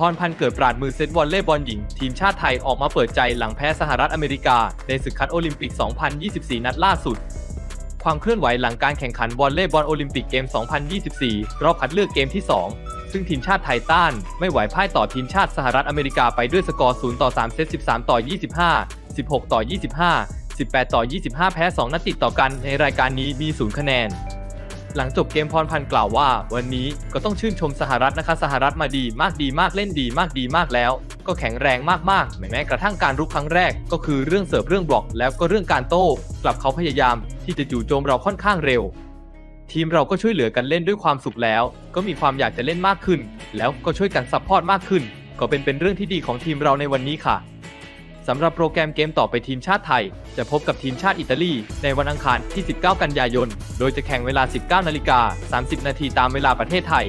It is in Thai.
พรพันธ์เกิดปราดมือเซตวอลเลย์บอลหญิง ทีมชาติไทยออกมาเปิดใจหลังแพ้สหรัฐอเมริกา ในศึกคัดโอลิมปิก 2024 นัดล่าสุด ความเคลื่อนไหวหลังการแข่งขันวอลเลย์บอลโอลิมปิกเกม 2024 รอบคัดเลือกเกมที่ 2 ซึ่งทีมชาติไทยต้าน ไม่ไหวพ่ายต่อทีมชาติสหรัฐอเมริกาไปด้วยสกอร์ 0 ต่อ 3 เซต 13 ต่อ 25 16 ต่อ 25 18 ต่อ 25 แพ้ 2 นัดติดต่อกันในรายการนี้มี 0 คะแนน หลังจบเกมพรพันธ์กล่าวว่า วันนี้ก็ต้องชื่นชมสหรัฐนะคะ สหรัฐมาดีมากดีมากเล่นดีมากดีมากแล้ว ก็แข็งแรงมากๆแม้แม้กระทั่งการรุกครั้งแรก ก็คือเรื่องเสิร์ฟเรื่องบล็อก แล้วก็เรื่องการโต้กลับเขาพยายามที่จะจู่โจมเราค่อนข้างเร็ว ทีมเราก็ช่วยเหลือกันเล่นด้วยความสุขแล้ว ก็มีความอยากจะเล่นมากขึ้น แล้วก็ช่วยกันซัพพอร์ตมากขึ้น ก็เป็นเป็นเรื่องที่ดีของทีมเราในวันนี้ค่ะ สำหรับโปรแกรมเกมต่อไปทีมชาติไทย จะพบกับทีมชาติอิตาลี ในวันอังคารที่ 19 กันยายน โดยจะแข่งเวลา 19 นาฬิกา 30 นาทีตามเวลาประเทศไทย